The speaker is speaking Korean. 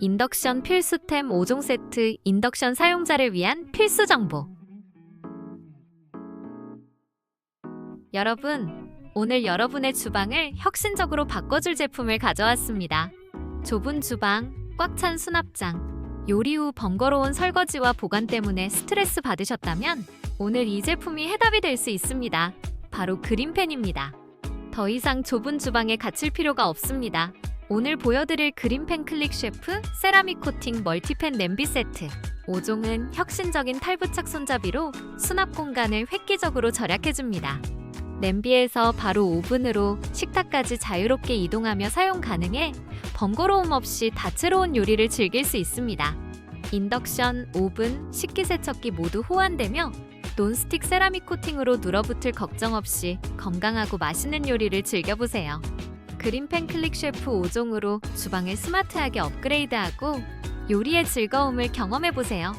인덕션 필수템 5종 세트 인덕션 사용자를 위한 필수 정보. 여러분, 오늘 여러분의 주방을 혁신적으로 바꿔줄 제품을 가져왔습니다. 좁은 주방, 꽉 찬 수납장, 요리 후 번거로운 설거지와 보관 때문에 스트레스 받으셨다면 오늘 이 제품이 해답이 될 수 있습니다. 바로 그린팬입니다. 더 이상 좁은 주방에 갇힐 필요가 없습니다. 오늘 보여드릴 그린팬 클릭 셰프 세라믹 코팅 멀티팬 냄비 세트 5종은 혁신적인 탈부착 손잡이로 수납 공간을 획기적으로 절약해줍니다. 냄비에서 바로 오븐으로 식탁까지 자유롭게 이동하며 사용 가능해 번거로움 없이 다채로운 요리를 즐길 수 있습니다. 인덕션, 오븐, 식기세척기 모두 호환되며 논스틱 세라믹 코팅으로 눌어붙을 걱정 없이 건강하고 맛있는 요리를 즐겨보세요. 그린팬 클릭 셰프 5종으로 주방을 스마트하게 업그레이드하고 요리의 즐거움을 경험해보세요.